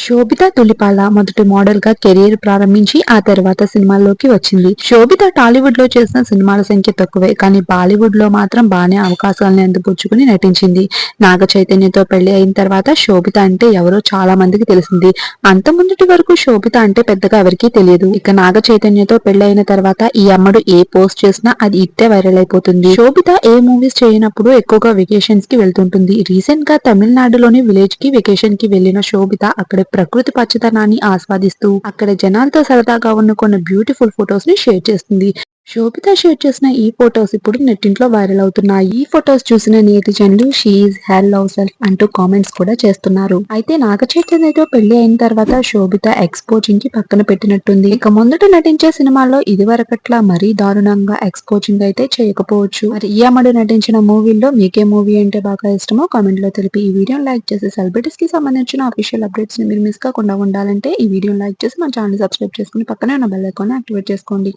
శోభిత తులిపాల మొదటి మోడల్గా కెరీర్ ప్రారంభించి ఆ తర్వాత సినిమాల్లోకి వచ్చింది. శోభిత టాలీవుడ్లో చేసిన సినిమాల సంఖ్య తక్కువే కానీ బాలీవుడ్లో మాత్రం బాగానే అవకాశాలను అందుపుచ్చుకుని నటించింది. నాగ చైతన్యతో పెళ్ళి అయిన తర్వాత శోభిత అంటే ఎవరో చాలా మందికి తెలిసింది. అంత ముందుటి వరకు శోభిత అంటే పెద్దగా ఎవరికీ తెలియదు. ఇక నాగ చైతన్యతో పెళ్ళి అయిన తర్వాత ఈ అమ్మడు ఏ పోస్ట్ చేసినా అది ఇట్టే వైరల్ అయిపోతుంది. శోభిత ఏ మూవీస్ చేయనప్పుడు ఎక్కువగా వెకేషన్స్కి వెళ్తుంటుంది. రీసెంట్గా తమిళనాడులోని విలేజ్కి వెకేషన్కి వెళ్ళిన శోభిత అక్కడ ప్రకృతి పచ్చదనాన్ని ఆస్వాదిస్తూ అక్కడ జనాలతో సరదాగా ఉన్న కొన్ని బ్యూటిఫుల్ ఫొటోస్ని షేర్ చేస్తుంది. శోభిత షేర్ చేసిన ఈ ఫొటోస్ ఇప్పుడు నెట్టింట్లో వైరల్ అవుతున్నాయి. ఈ ఫొటోస్ చూసిన నేటిజన్లు షీఈ్ హెల్ లవ్ సెల్ఫ్ అంటూ కామెంట్స్ కూడా చేస్తున్నారు. అయితే నాగ చైతన్యతో పెళ్ళి అయిన తర్వాత శోభిత ఎక్స్పోజింగ్కి పక్కన పెట్టినట్టుంది. ఇక ముందట నటించే సినిమాల్లో ఇది వరకట్లా మరీ దారుణంగా ఎక్స్పోజింగ్ అయితే చేయకపోవచ్చు. మరి ఈ అమ్మడు నటించిన మూవీల్లో మీకే మూవీ అంటే బాగా ఇష్టమో కామెంట్లో తెలిపి ఈ వీడియోని లైక్ చేసి సెలబ్రిటీస్కి సంబంధించిన అఫీషియల్ అప్డేట్స్ని మీరు మిస్ కాకుండా ఉండాలంటే ఈ వీడియోని లైక్ చేసి మన ఛానల్ సబ్స్క్రైబ్ చేసుకుని పక్కనే ఉన్న బెల్ ఐకాన్ యాక్టివేట్ చేసుకోండి.